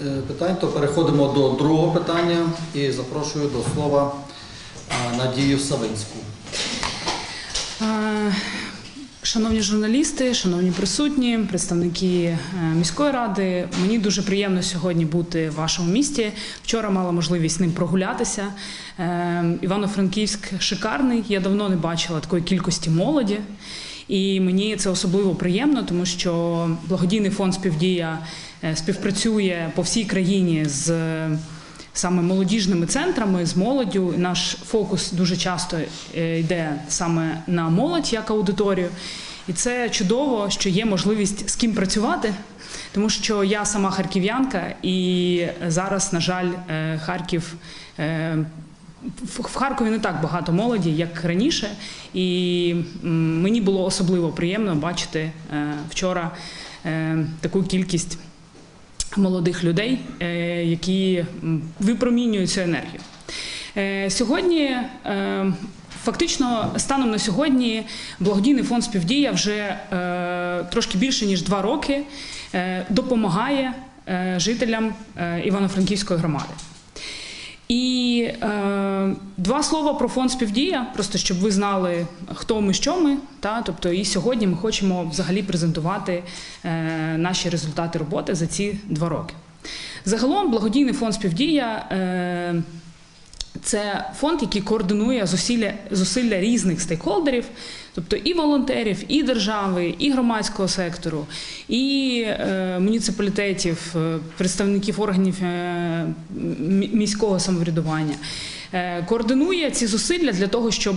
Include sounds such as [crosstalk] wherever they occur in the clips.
е, питань, то переходимо до другого питання і запрошую до слова е, Надію Савинську. Е, Шановні журналісти, шановні присутні, представники міської ради, мені дуже приємно сьогодні бути в вашому місті. Вчора мала можливість ним прогулятися. Івано-Франківськ шикарний. Я давно не бачила такої кількості молоді. І мені це особливо приємно, тому що благодійний фонд співдія співпрацює по всій країні з е, саме молодіжними центрами з молоддю. Наш фокус дуже часто е, йде саме на молодь як аудиторію. І це чудово, що є можливість з ким працювати, тому що я сама харків'янка, і зараз, на жаль, е, Харків. е, в Харкові не так багато молоді, як раніше, і мені було особливо приємно бачити е, вчора е, таку кількість молодих людей, е, які випромінюють цю енергію. Е, Сьогодні, е, фактично, станом на сьогодні, благодійний фонд співдія вже трошки більше ніж два роки допомагає жителям Івано-Франківської громади. І е, два слова про фонд співдія, просто щоб ви знали, хто ми, що ми. Та? Тобто, і сьогодні ми хочемо взагалі презентувати е, наші результати роботи за ці два роки. Загалом, благодійний фонд співдія. Е, це фонд, який координує зусилля, зусилля різних стейкхолдерів, тобто і волонтерів, і держави, і громадського сектору, і е, муніципалітетів, е, представників органів е, міського самоврядування. Координує ці зусилля для того, щоб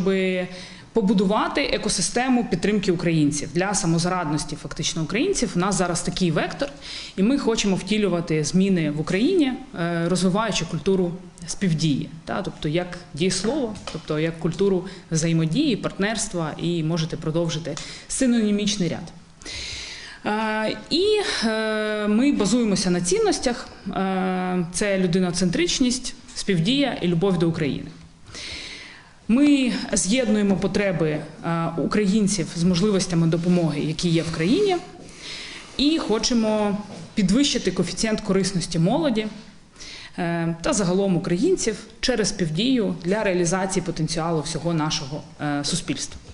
побудувати екосистему підтримки українців для самозарадності фактично українців. У нас зараз такий вектор, і ми хочемо втілювати зміни в Україні, е, розвиваючи культуру співдії, та тобто як дієслово, тобто як культуру взаємодії, партнерства, і можете продовжити синонімічний ряд. Е, І е, ми базуємося на цінностях: це людиноцентричність, співдія і любов до України. Ми з'єднуємо потреби е, українців з можливостями допомоги, які є в країні, і хочемо підвищити коефіцієнт корисності молоді е, та загалом українців через співдію для реалізації потенціалу всього нашого е, суспільства.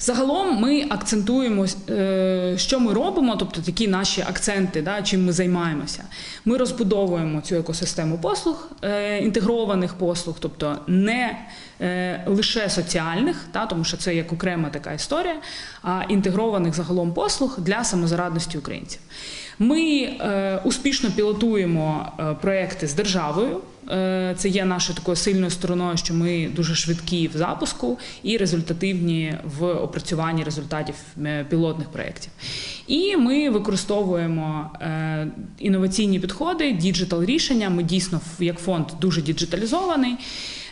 Загалом ми акцентуємо, е, що ми робимо, тобто такі наші акценти, да, чим ми займаємося. Ми розбудовуємо цю екосистему послуг, е, інтегрованих послуг, тобто не лише соціальних, та, тому що це як окрема така історія, а інтегрованих загалом послуг для самозарадності українців. Ми е, успішно пілотуємо е, проекти з державою. Е, Це є нашою такою сильною стороною, що ми дуже швидкі в запуску і результативні в опрацюванні результатів е, пілотних проєктів. І ми використовуємо е, інноваційні підходи, діджитал рішення. Ми дійсно як фонд дуже діджиталізований.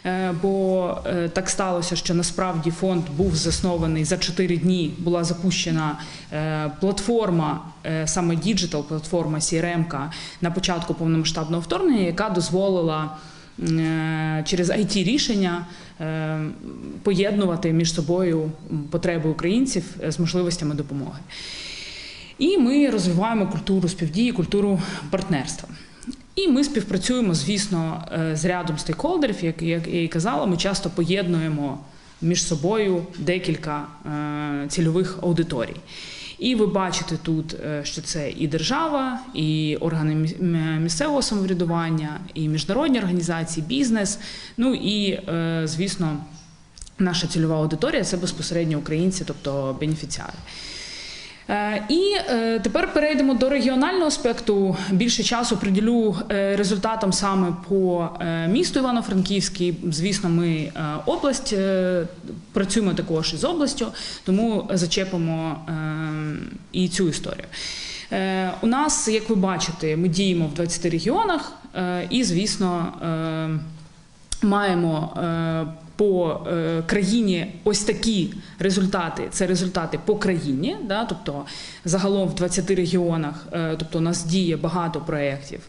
Е, Бо е, так сталося, що насправді фонд був заснований за 4 дні. Була запущена е, платформа, саме діджитал платформа CRM на початку повномасштабного вторгнення, яка дозволила через it рішення поєднувати між собою потреби українців з можливостями допомоги. І ми розвиваємо культуру співдії, культуру партнерства. І ми співпрацюємо, звісно, е, з рядом стейкхолдерів, як, як я і казала, ми часто поєднуємо між собою декілька е, цільових аудиторій. І ви бачите тут, е, що це і держава, і органи місцевого самоврядування, і міжнародні організації, бізнес. Ну і, звісно, наша цільова аудиторія це безпосередньо українці, тобто бенефіціари. Е, І е, тепер перейдемо до регіонального аспекту. Більше часу приділю е, результатам саме по місту Івано-Франківський. Звісно, ми область працюємо також із областю, тому зачепимо і цю історію. У нас, як ви бачите, ми діємо в 20 регіонах, і, звісно, маємо по е, країні ось такі результати. Це результати по країні, да, тобто загалом в 20 регіонах, е, тобто у нас діє багато проєктів.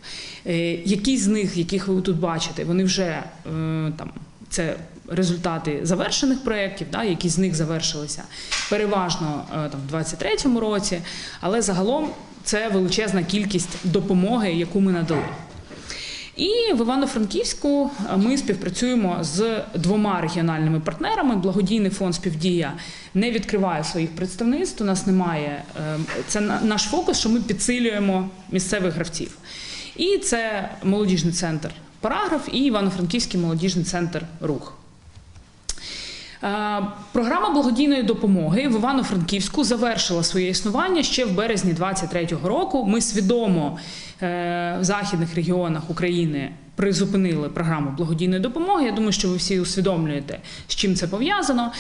Е, Які з них, яких ви тут бачите, вони вже там. Це результати завершених проєктів, да, які з них завершилися переважно там, в 23-му році, але загалом це величезна кількість допомоги, яку ми надали. І в Івано-Франківську ми співпрацюємо з двома регіональними партнерами. Благодійний фонд Співдія не відкриває своїх представництв. У нас немає е, це на- наш фокус, що ми підсилюємо місцевих гравців. І це молодіжний центр Параграф і Івано-Франківський молодіжний центр Рух. Е, Програма благодійної допомоги в Івано-Франківську завершила своє існування ще в березні 2023 року. Ми свідомо е, в західних регіонах України призупинили програму благодійної допомоги. Я думаю, що ви всі усвідомлюєте, з чим це пов'язано.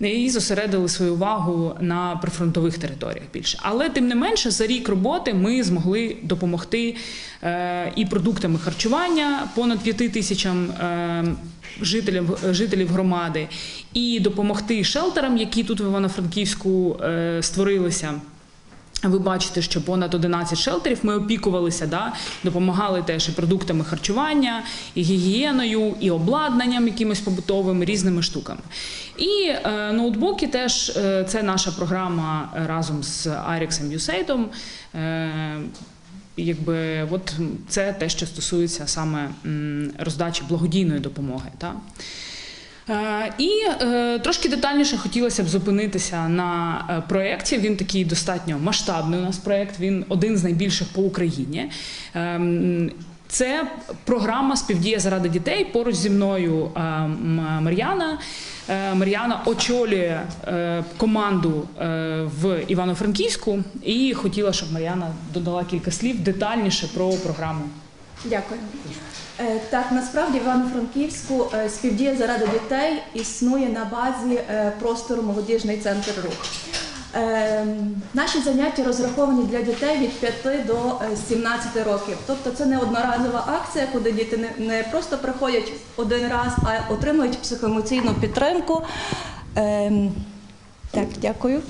І зосередили свою увагу на прифронтових територіях більше. Але тим не менше, за рік роботи ми змогли допомогти е, і продуктами харчування понад п'яти тисячам жителів, жителів громади, і допомогти шелтерам, які тут в Івано-Франківську е, створилися. Ви бачите, що понад 11 шелтерів ми опікувалися, да? допомагали теж і продуктами харчування, і гігієною, і обладнанням якимось побутовим, різними штуками. І е, ноутбуки теж е, це наша програма разом з Аріксом Юсейдом. Е, якби от це те, що стосується саме роздачі благодійної допомоги. Та? Е, І е, трошки детальніше хотілося б зупинитися на е, проєкті. Він такий достатньо масштабний. У нас проєкт, він один з найбільших по Україні. Ем, Це програма Співдія заради дітей. Поруч зі мною е, Мар'яна. Е, Мар'яна очолює е, команду е, в Івано-Франківську і хотіла, щоб Мар'яна додала кілька слів детальніше про програму. Дякую. Так, насправді Івано-Франківську співдія заради дітей існує на базі простору молодіжний центр рух. Е, Наші заняття розраховані для дітей від 5 до е, 17 років. Тобто це не одноразова акція, куди діти не- не просто приходять один раз, а отримують психоемоційну підтримку. Ем, Так, дякую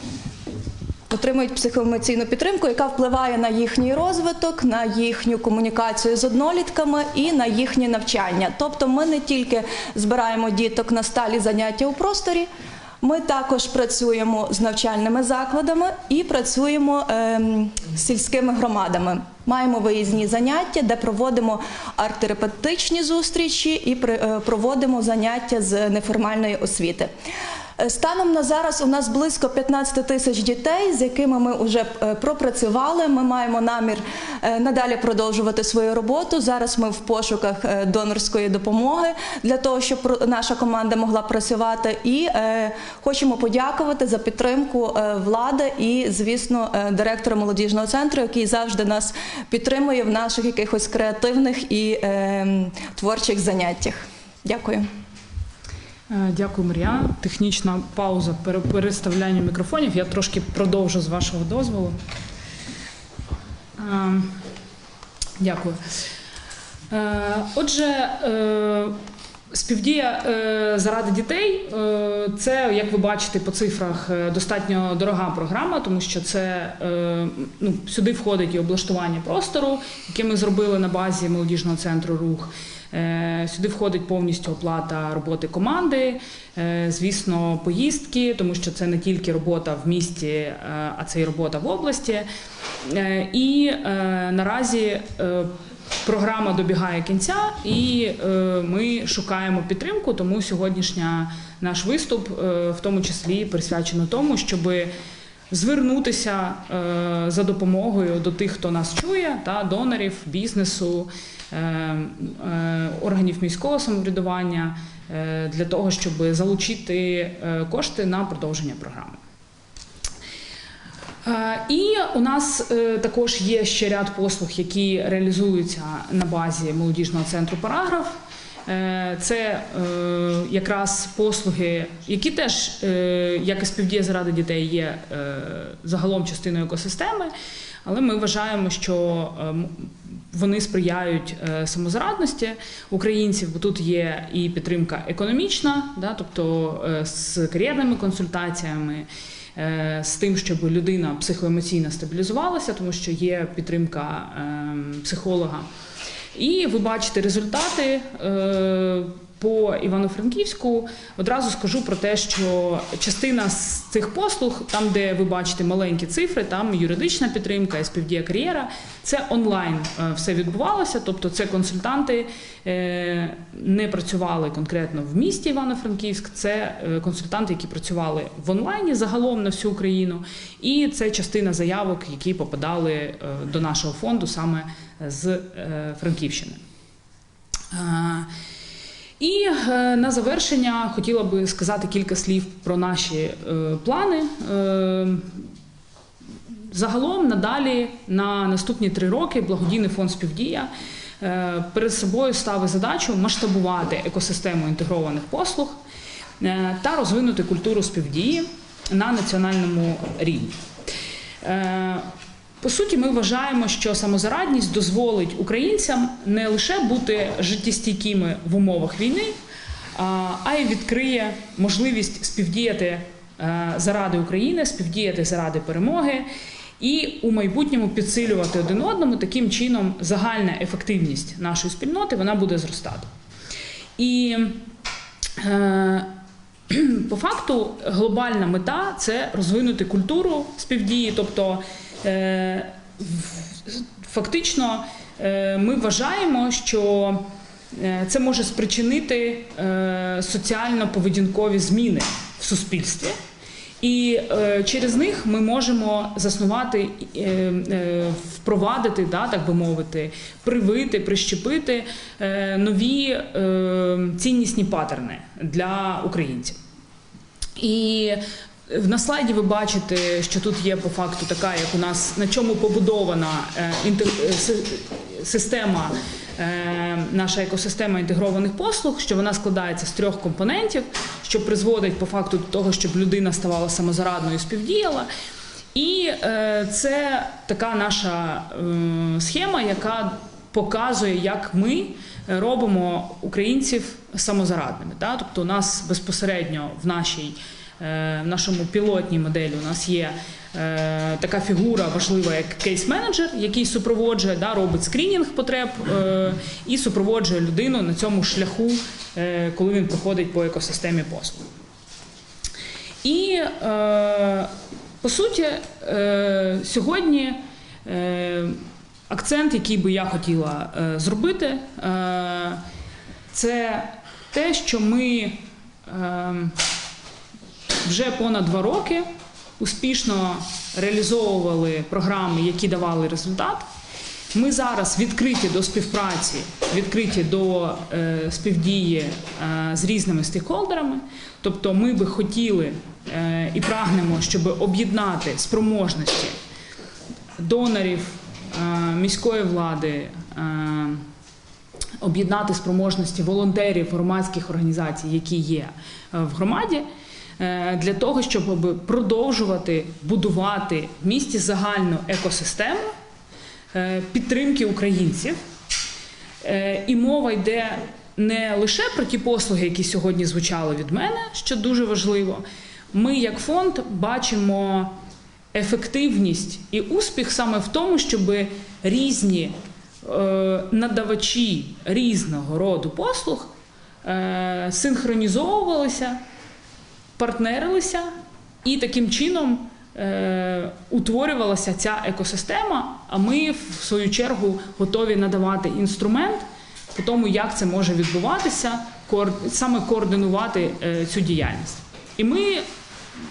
отримують психоемоційну підтримку, яка впливає на їхній розвиток, на їхню комунікацію з однолітками і на їхнє навчання. Тобто, ми не тільки збираємо діток на сталі заняття у просторі. Ми також працюємо з навчальними закладами і працюємо ем, з сільськими громадами. Маємо виїзні заняття, де проводимо арт-терапевтичні зустрічі і е, проводимо заняття з неформальної освіти. Е, Станом на зараз у нас близько 15 тисяч дітей, з якими ми вже е, пропрацювали. Ми маємо намір е, надалі продовжувати свою роботу. Зараз ми в пошуках донорської допомоги для того, щоб наша команда могла працювати. І хочемо подякувати за підтримку влади і, звісно, директора молодіжного центру, який завжди нас підтримує в наших якихось креативних і е, творчих заняттях. Дякую. Е, Дякую, Мар'яна. Технічна пауза переставляння мікрофонів. Я трошки продовжу з вашого дозволу. Е, Дякую. Е, Отже, е, співдія е, заради дітей е, це, як ви бачите по цифрах, е, достатньо дорога програма, тому що це ну, сюди входить і облаштування простору, яке ми зробили на базі молодіжного центру рух. Сюди входить повністю оплата роботи команди, звісно, поїздки, тому що це не тільки робота в місті, а це і робота в області. І наразі програма добігає кінця, і е, ми шукаємо підтримку. Тому сьогоднішня наш виступ, е, в тому числі, присвячено тому, щоби звернутися е, за допомогою до тих, хто нас чує, та донорів, бізнесу, органів міського самоврядування для того, щоб залучити кошти на продовження програми. І у нас е, також є ще ряд послуг, які реалізуються на базі молодіжного центру Параграф. Е, Це е, якраз послуги, які теж, як і співдія заради дітей, є загалом частиною екосистеми, але ми вважаємо, що вони сприяють самозарадності українців, бо тут є і підтримка економічна, тобто з кар'єрними консультаціями, з тим, щоб людина психоемоційно стабілізувалася, тому що є підтримка е, психолога. І ви бачите результати. По Івано-Франківську одразу скажу про те, що частина з цих послуг, там, де ви бачите маленькі цифри, там юридична підтримка, співдія кар'єра, це онлайн е, все відбувалося. Тобто, це консультанти е, не працювали конкретно в місті Івано-Франківськ, це е, консультанти, які працювали в онлайні загалом на всю Україну, і це частина заявок, які попадали до нашого фонду саме з Франківщини. І е, на завершення хотіла би сказати кілька слів про наші е, плани. Е, Загалом надалі на наступні три роки благодійний фонд співдія перед собою ставить задачу масштабувати екосистему інтегрованих послуг та розвинути культуру співдії на національному рівні. По суті, ми вважаємо, що самозарадність дозволить українцям не лише бути життєстійкими в умовах війни, а й відкриє можливість співдіяти е, заради України, співдіяти заради перемоги і у майбутньому підсилювати один одному. Таким чином загальна ефективність нашої спільноти вона буде зростати. І е, [clears throat] по факту глобальна мета це розвинути культуру співдії, тобто фактично е, ми вважаємо, що е, це може спричинити е, соціально-поведінкові зміни в суспільстві. І е, через них ми можемо заснувати, е, е, впровадити, да, так би мовити, привити, прищепити е, нові е, ціннісні паттерни для українців. І на слайді ви бачите, що тут є по факту така, як у нас на чому побудована е, е, си- система, е, наша екосистема інтегрованих послуг, що вона складається з трьох компонентів, що призводить по факту до того, щоб людина ставала самозарадною співдіяла. І це така наша схема, яка показує, як ми робимо українців самозарадними. Тобто, у нас безпосередньо в нашій в нашому пілотній моделі у нас є е, така фігура важлива, як кейс-менеджер, який супроводжує, да, робить скринінг потреб е, і супроводжує людину на цьому шляху, е, коли він проходить по екосистемі послуг. І е, по суті, е, сьогодні е, акцент, який би я хотіла е, зробити, е, це те, що ми е, вже понад два роки успішно реалізовували програми, які давали результат. Ми зараз відкриті до співпраці, відкриті до е, співдії е, з різними стейкхолдерами. Тобто, ми би хотіли е, і прагнемо, щоб об'єднати спроможності донорів, е, міської влади, е, об'єднати спроможності волонтерів громадських організацій, які є е, в громаді, для того, щоб продовжувати будувати в місті загальну екосистему е, підтримки українців. Е, І мова йде не лише про ті послуги, які сьогодні звучали від мене, що дуже важливо. Ми, як фонд, бачимо ефективність і успіх саме в тому, щоб різні е, надавачі різного роду послуг е, синхронізовувалися, партнерилися, і таким чином е, утворювалася ця екосистема. А ми, в свою чергу, готові надавати інструмент по тому, як це може відбуватися, саме координувати е, цю діяльність. І ми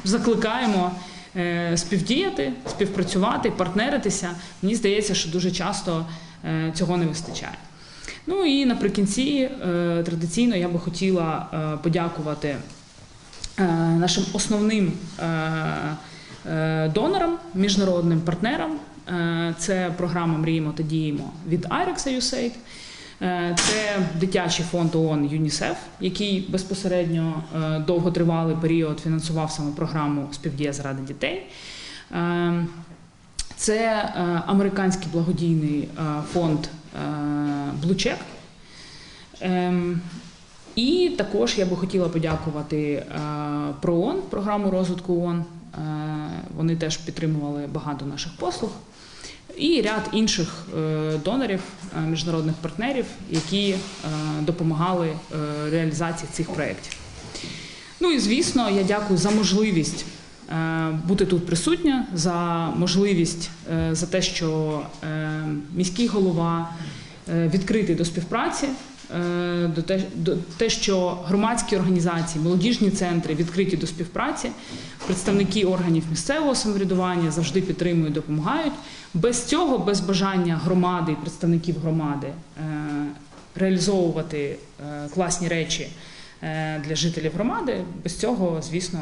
закликаємо е, співдіяти, співпрацювати, партнеритися. Мені здається, що дуже часто е, цього не вистачає. Ну і наприкінці традиційно я би хотіла подякувати нашим основним е, е, донорам, міжнародним партнерам. Е, Це програма Мріємо та діємо від IREX USAID. Е, Це дитячий фонд ООН ЮНІСЕФ, який безпосередньо е, довготривалий період фінансував саме програму Співдія заради дітей. Е, Це е, американський благодійний е, фонд Блучек. І також я би хотіла подякувати е, ПРООН, програму розвитку ООН. Е, Вони теж підтримували багато наших послуг. і ряд інших е, донорів, міжнародних партнерів, які допомагали реалізації цих проєктів. Ну і звісно, я дякую за можливість бути тут присутня, за можливість за те, що міський голова відкритий до співпраці. Е, До те, до те, що громадські організації, молодіжні центри відкриті до співпраці, представники органів місцевого самоврядування завжди підтримують, допомагають. Без цього, без бажання громади і представників громади е, реалізовувати е, класні речі для жителів громади. Без цього, звісно,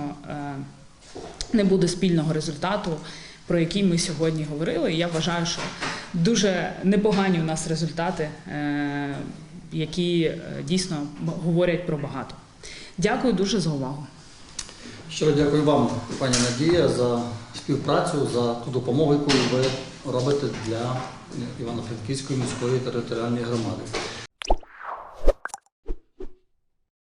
не буде спільного результату, про який ми сьогодні говорили. Я вважаю, що дуже непогані у нас результати, які е, дійсно говорять про багато. Дякую дуже за увагу. Щиро дякую вам, пані Надія, за співпрацю, за ту допомогу, яку ви робите для Івано-Франківської міської територіальної громади.